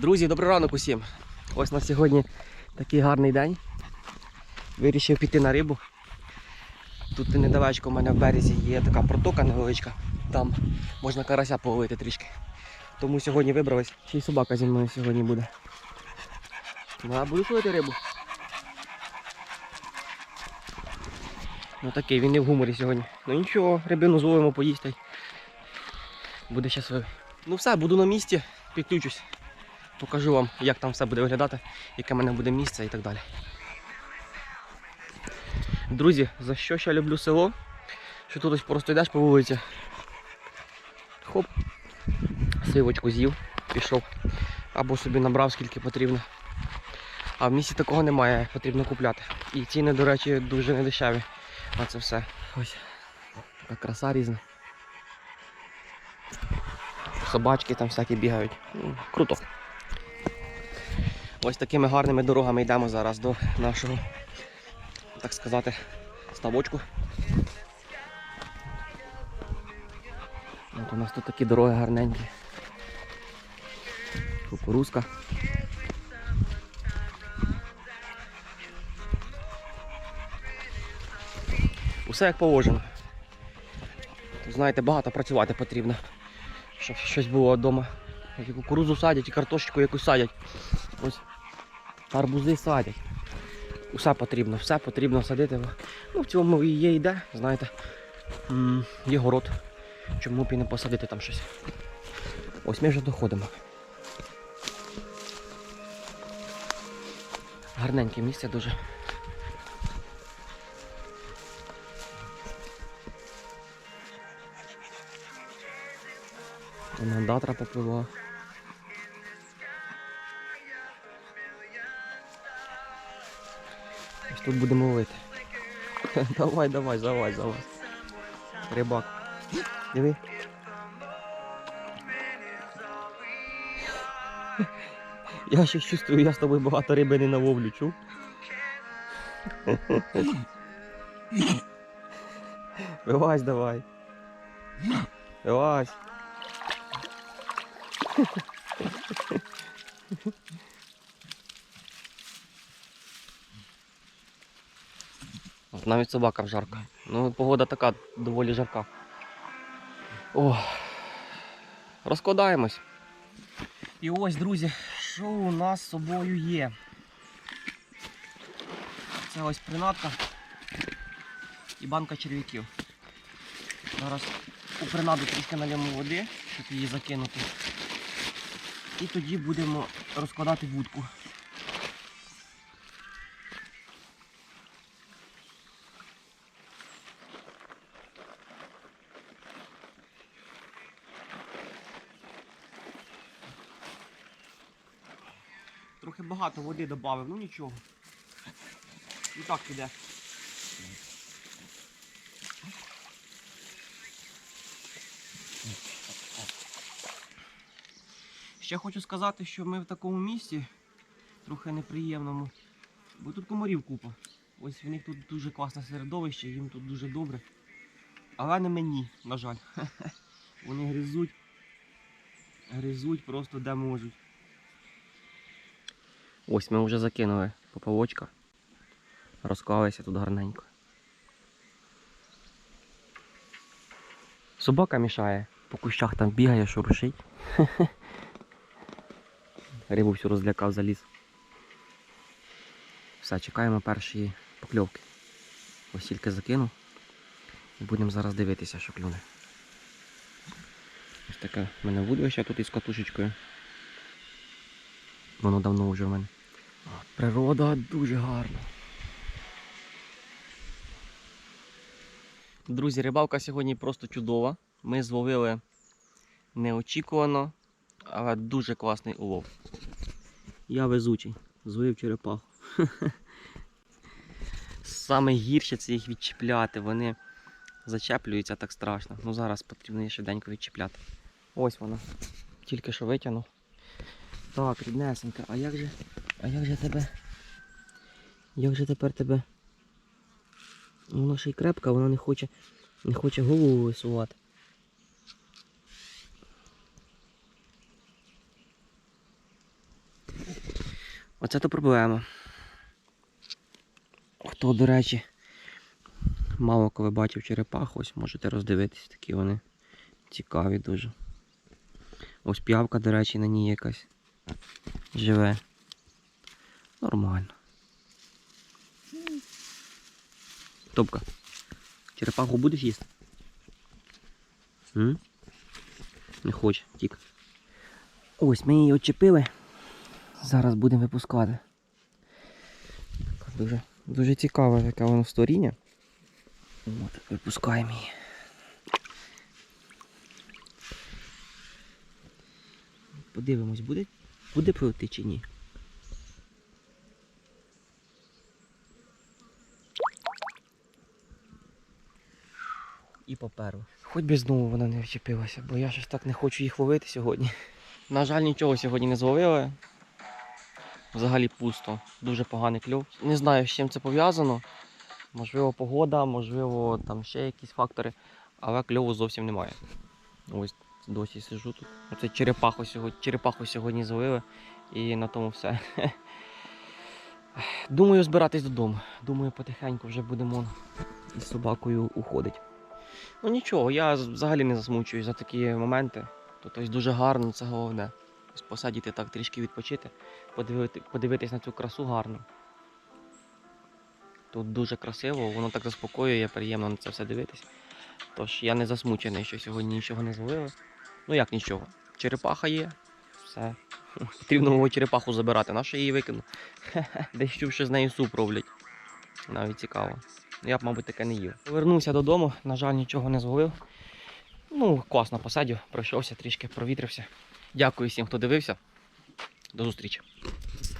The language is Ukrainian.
Друзі, добрий ранок усім. Ось на сьогодні такий гарний день. Вирішив піти на рибу. Тут недалечко у мене в березі є така протока невеличка. Там можна карася половити трішки. Тому сьогодні вибрались. Ще й собака зі мною сьогодні буде. Ну, буду ловити рибу. Ну такий, він не в гуморі сьогодні. Ну нічого, рибину зловимо, поїсти. Буде щасливий. Ну все, буду на місці, підключусь. Покажу вам, як там все буде виглядати, яке в мене буде місце і так далі. Друзі, за що ще люблю село? Що тут ось просто йдеш по вулиці. Хоп, сивочку з'їв, пішов. Або собі набрав скільки потрібно. А в місті такого немає, потрібно купляти. І ціни, до речі, дуже недешеві на це все. Ось така краса різна. Собачки там всякі бігають. Ну, Круто. Ось такими гарними дорогами йдемо зараз до нашого, так сказати, ставочку. От у нас тут такі дороги гарненькі. Кукурузка. Усе як положено. Тут, Знаєте, багато працювати потрібно, щоб щось було вдома. І кукурузу садять, і картошечку якусь садять. Ось арбузи садять. Усе потрібно, все потрібно садити. Ну, в цьому і є йде, знаєте. Є город. Чому б і не посадити там щось. Ось ми вже доходимо. Гарненьке місце дуже. Попливла. Ось тут будемо ловити. Давай, давай, залазь, залазь. Рибак. Диви. Я ще чувствую, я з тобою багато риби не наловлю, чув? Вилазь давай. Вилазь. Навіть собакам жарко. Ну, погода така доволі жарка. О, розкладаємось. І ось, друзі, що у нас з собою є. Це ось принадка і банка черв'яків. Зараз у принаду трішки нальємо води, щоб її закинути. І тоді будемо розкладати вудку. Трохи багато води додав, ну нічого. І так піде. Ще хочу сказати, що ми в такому місці, трохи неприємному, бо тут комарів купа. Ось в них тут дуже класне середовище, їм тут дуже добре. Але не мені, на жаль. Вони гризуть, гризуть просто де можуть. Ось ми вже закинули поповочка. Розклалися тут гарненько. Собака мішає, по кущах там бігає, шуршить. Рибу всю розлякав заліз. Все, чекаємо першої покльовки. Ось тільки закинув. І будемо зараз дивитися, що клюне. Ось таке в мене вудвище тут із катушечкою. Воно давно вже в мене. Природа дуже гарна. Друзі, рибалка сьогодні просто чудова. Ми зловили неочікувано, але дуже класний улов. Я везучий, зловив черепаху. Саме гірше це їх відчіпляти, вони зачеплюються так страшно. Ну зараз потрібно її швиденько відчіпляти. Ось вона. Тільки що витягнув. Так, ріднесенька, а як же. А як же тебе? Як же тепер тебе? Вона ще й крепка, вона не хоче, не хоче голову висувати. Оце то проблема. Хто, до речі, мало коли бачив черепах, ось можете роздивитись, такі вони цікаві дуже. Ось п'явка, до речі, на ній якась живе. Нормально. Топка. Черепаху будеш їсти? М? Не хоче, тік. Ось ми її очепили. Зараз будемо випускати. Дуже, дуже цікаве таке воно створіння. От, випускаємо її. Подивимось, буде, буде пливти чи ні. І поперла. Хоч би знову вона не вчепилася, бо я щось так не хочу їх ловити сьогодні. На жаль, нічого сьогодні не зловили. Взагалі пусто. Дуже поганий кльов. Не знаю, з чим це пов'язано. Можливо, погода, можливо, там ще якісь фактори, але кльову зовсім немає. Ось досі сижу тут. Оце черепаху сьогодні, черепаху сьогодні зловили і на тому все. Думаю, збиратись додому. Думаю, потихеньку вже будемо із собакою уходити. Ну нічого, я взагалі не засмучуюсь за такі моменти. Ось дуже гарно, це головне. Ось посадити так трішки відпочити, подивити, подивитись на цю красу гарно. Тут дуже красиво, воно так заспокоює, приємно на це все дивитись. Тож я не засмучений, що сьогодні нічого не зловили. Ну як нічого. Черепаха є, все. Потрібно його черепаху забирати, наша її викину. Десь чув, що з нею суп роблять. Навіть цікаво. Я б, мабуть, таке не їв. Повернувся додому, на жаль, нічого не зловив. Ну, класно посадю, пройшовся, трішки провітрився. Дякую всім, хто дивився. До зустрічі.